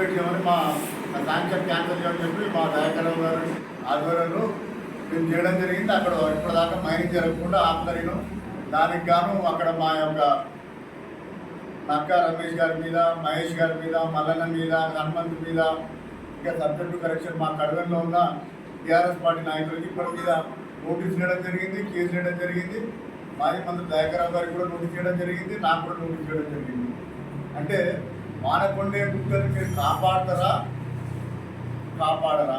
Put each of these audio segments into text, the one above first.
పెట్టామని మా sanction cancel చేయమని చెప్పి మా దయాకరావు గారు ఆధ్వర్యంలో మేము చేయడం జరిగింది. అక్కడ ఇప్పటిదాకా మైనింగ్ జరగకుండా ఆపుతారు దానికి గాను అక్కడ మా యొక్క నక్క రమేష్ గారి మీద మహేష్ గారి మీద మల్లన్న మీద హనుమంత్ మీద ఇంకా సబ్జెక్టు కరెక్షన్ మా కడవల్లో ఉన్న టీఆర్ఎస్ పార్టీ నాయకులకి ఇప్పటి మీద నోటీస్ చేయడం జరిగింది కేసు చేయడం జరిగింది. మాజీ మంత్రి దయాకరావు గారికి కూడా నోటీస్ చేయడం జరిగింది నాకు కూడా నోటీస్ చేయడం జరిగింది. అంటే మానకొండే గుట్టని మీరు కాపాడతారా? కాపాడరా.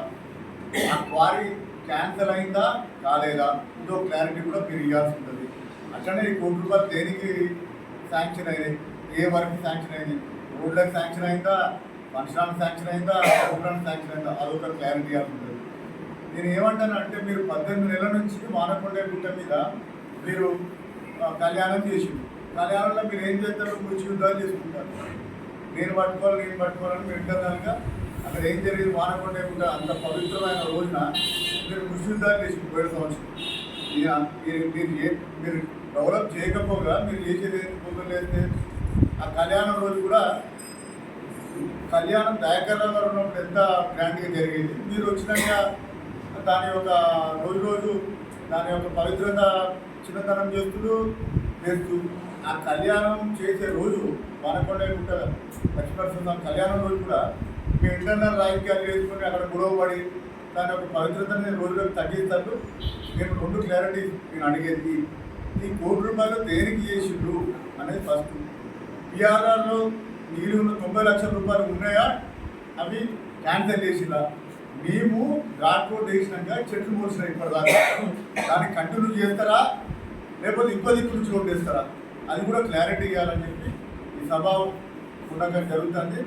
ఆ క్వారీ క్యాన్సల్ అయిందా? కాలేదా? ఇదో క్లారిటీ కూడా మీరు ఇవ్వాల్సి ఉంటుంది. అట్లనే ఈ కోటి రూపాయలు దేనికి శాంక్షన్ అయినాయి? ఏ వర్క్ శాంక్షన్ అయింది రోడ్లకు శాంక్షన్ అయిందా? ఫంక్షన్ శాంక్షన్ అయిందా? ప్రోగ్రామ్ శాంక్షన్ అయిందా? అదొక క్లారిటీ ఇవ్వాల్సి ఉంటుంది. నేను ఏమంటాను అంటే మీరు పద్దెనిమిది నెలల నుంచి మానకొండే గుట్ట మీద మీరు కళ్యాణం చేసి కళ్యాణంలో మీరు ఏం చేస్తారు కూర్చి యుద్ధాలు చేసుకుంటారు. నేను పట్టుకోవాలి నేను పట్టుకోవాలని మీరు అక్కడ ఏం జరిగింది? మానకుండా లేకుండా అంత పవిత్రమైన రోజున మీరు ముస్లిం దాన్ని చేసి సంవత్సరం. మీరు మీరు ఏ మీరు డెవలప్ చేయకపోగా మీరు చేసేది ఏంటి ఆ కళ్యాణం రోజు కూడా కళ్యాణం దయాకరణ గారు ఉన్నప్పుడు ఎంత గ్రాండ్గా జరిగేది? మీరు వచ్చినాక దాని యొక్క రోజు రోజు దాని యొక్క పవిత్రత చిన్నతనం చేస్తున్నారు చేస్తూ ఆ కళ్యాణం చేసే రోజు వనకొండ గుట్ట లక్ష్మీనరసింహ కళ్యాణం రోజు కూడా మీ ఇంటర్నల్ రాజకీయాలు చేసుకుని అక్కడ గొడవపడి దాని యొక్క పవిత్రతని రోజులకు తగ్గిస్తారు నేను రెండు క్లారిటీ నేను అడిగేది ఈ కోటి రూపాయలు దేనికి చేసిండ్రు? అనేది ఫస్ట్ పిఆర్ఆర్లో నీరు ఉన్న తొంభై లక్షల రూపాయలు ఉన్నాయా? అవి క్యాన్సిల్ చేసిరా మేము ఘాట్ రోడ్ వేసినాక చెట్లు మోసిన ఇప్పటిదాకా. దాన్ని కంటిన్యూ చేస్తారా? లేకపోతే ఇంకో దిక్కు నుంచి రోడ్ అది కూడా క్లారిటీ ఇవ్వాలని చెప్పి ఈ సభ ఉండగా జరుగుతుంది.